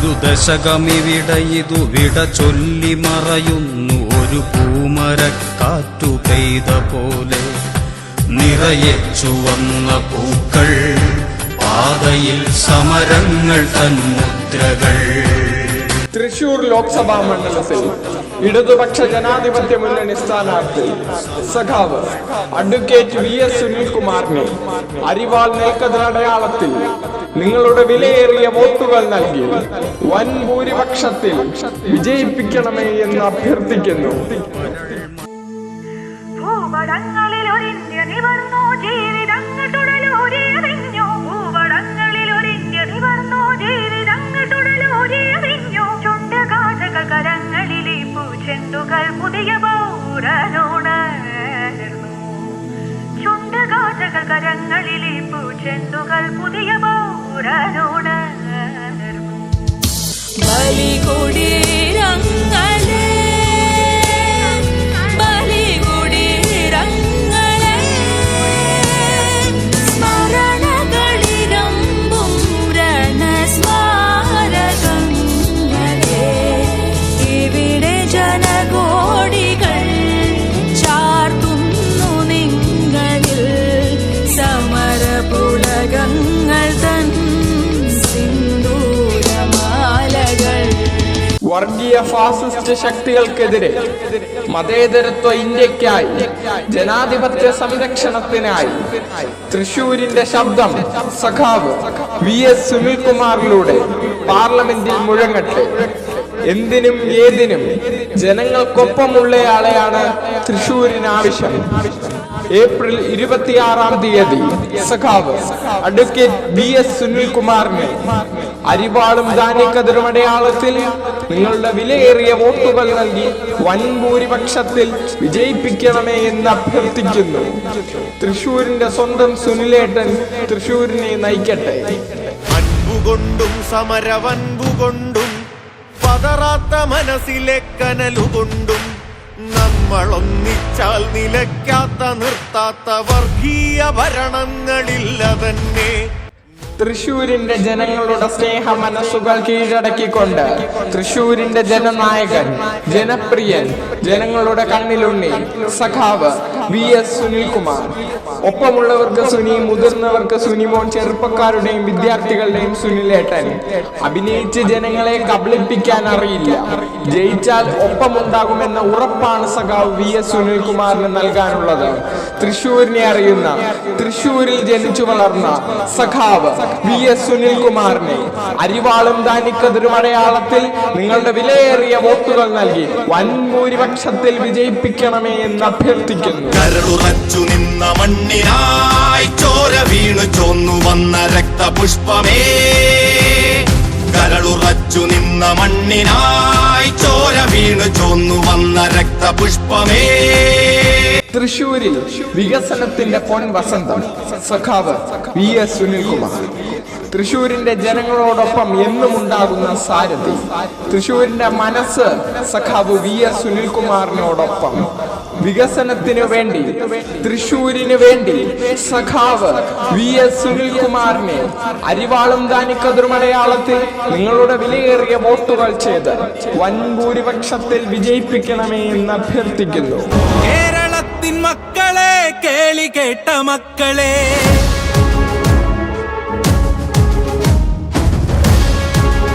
ഒരു ദശകമിവിടയിതു വിട ചൊല്ലി മറയുന്നു. ഒരു പൂമരക്കാറ്റു പെയ്ത പോലെ നിറയെ ചുവന്ന പൂക്കൾ പാതയിൽ സമരങ്ങൾ തന്മുദ്രകൾ തൃശൂർ ലോക്സഭാ മണ്ഡലത്തിൽ ഇടതുപക്ഷ ജനാധിപത്യ മുന്നണി സ്ഥാനാർത്ഥി സഖാവ് അഡ്വക്കേറ്റ് വി എസ് സുനിൽകുമാറിനെ അരിവാൾ നെൽക്കതിരടയാളത്തിൽ നിങ്ങളുടെ വിലയേറിയ വോട്ടുകൾ നൽകി വൻ ഭൂരിപക്ഷത്തിൽ വിജയിപ്പിക്കണമേ എന്ന് അഭ്യർത്ഥിക്കുന്നു. ഭൂപടങ്ങളിൽ ഒരിന്ത്യ പൂച്ചെണ്ടുകൾ പുതിയ പോ പൗരനോടർന്നു വർഗീയ ഫാസിസ്റ്റ് ശക്തികൾക്കെതിരെ മതേതരത്വ ഇന്ത്യക്കായി ജനാധിപത്യ സംരക്ഷണത്തിനായി തൃശൂരിന്റെ ശബ്ദം സഖാവ് വി എസ് സുനിൽകുമാറിലൂടെ പാർലമെന്റിൽ മുഴങ്ങട്ടെ. എന്തിനും ഏതിനും ജനങ്ങൾക്കൊപ്പമുള്ളയാളെയാണ് തൃശൂരിന് ആവശ്യം. ഏപ്രിൽ ഇരുപത്തിയാറാം തീയതി സഖാവ് അഡ്വക്കേറ്റ് ബി എസ് സുനിൽകുമാറിന് അരിവാളും ധാന്യക്കതിരുമടയാളത്തിൽ നിങ്ങളുടെ വിലയേറിയ വോട്ടുകൾ നൽകി വൻഭൂരിപക്ഷത്തിൽ വിജയിപ്പിക്കണമേ എന്ന് അഭ്യർത്ഥിക്കുന്നു. തൃശൂരിന്റെ സ്വന്തം സുനിലേട്ടൻ തൃശൂരിനെ നയിക്കട്ടെ. അൻപുകൊണ്ടും സമരവൻപുകൊണ്ടും പതറാത്ത മനസ്സിലെ കനലുകൊണ്ടും നമ്മളൊന്നിച്ചാൽ നിലയ്ക്കാത്ത നിർത്താത്ത വർഗീയ ഭരണങ്ങളില്ല തന്നെ തൃശൂരിന്റെ ജനങ്ങളുടെ സ്നേഹ മനസ്സുകൾ കീഴടക്കിക്കൊണ്ട് തൃശൂരിന്റെ ജനനായകൻ ജനപ്രിയൻ ജനങ്ങളുടെ കണ്ണിലുണ്ണി സഖാവ് വി എസ് സുനിൽകുമാർ. ഒപ്പമുള്ളവർക്ക് സുനി മുതിർന്നവർക്ക് സുനിമോൻ ചെറുപ്പക്കാരുടെയും വിദ്യാർത്ഥികളുടെയും സുനിലേട്ടൻ. അഭിനയിച്ച് ജനങ്ങളെ കബളിപ്പിക്കാൻ അറിയില്ല. ജയിച്ചാൽ ഒപ്പമുണ്ടാകുമെന്ന ഉറപ്പാണ് സഖാവ് വി എസ് സുനിൽകുമാറിന് നൽകാനുള്ളത്. തൃശൂരിനെ അറിയുന്ന തൃശൂരിൽ ജനിച്ചു വളർന്ന സഖാവ് വി എസ് സുനിൽകുമാറിനെ അരിവാളും ദാനിക്കതിരും അടയാളത്തിൽ നിങ്ങളുടെ വിലയേറിയ വോട്ടുകൾ നൽകി വൻ ഭൂരിപക്ഷത്തിൽ വിജയിപ്പിക്കണമേ എന്ന് അഭ്യർത്ഥിക്കുന്നു. കരളുറച്ചു നിന്ന മണ്ണിനായി ചോര വീണു ചോന്നു വന്ന രക്തപുഷ്പമേ. കരളുറച്ചു നിന്ന മണ്ണിനായി ചോര വീണു ചോന്നു വന്ന രക്തപുഷ്പമേ. തൃശൂരിൽ വികസനത്തിന്റെ പൊൻ വസന്തം സഖാവ് വി എസ് സുനിൽകുമാർ. തൃശൂരിന്റെ ജനങ്ങളോടൊപ്പം എന്നും ഉണ്ടാകുന്ന സാരഥി. തൃശ്ശൂരിന്റെ മനസ്സ് സഖാവ് വി എസ് സുനിൽകുമാറിനോടൊപ്പം. വികസനത്തിനു വേണ്ടി തൃശ്ശൂരിന് വേണ്ടി സഖാവ് വി എസ് സുനിൽകുമാറിനെ അരിവാളും ദാനിക്കതിർമടയാളത്തിൽ നിങ്ങളുടെ വിലയേറിയ വോട്ടുകൾ ചെയ്ത് വൻ ഭൂരിപക്ഷത്തിൽ വിജയിപ്പിക്കണമേ എന്ന് അഭ്യർത്ഥിക്കുന്നു. കേരളത്തിൻ മക്കളെ കേളി കേട്ട മക്കളെ.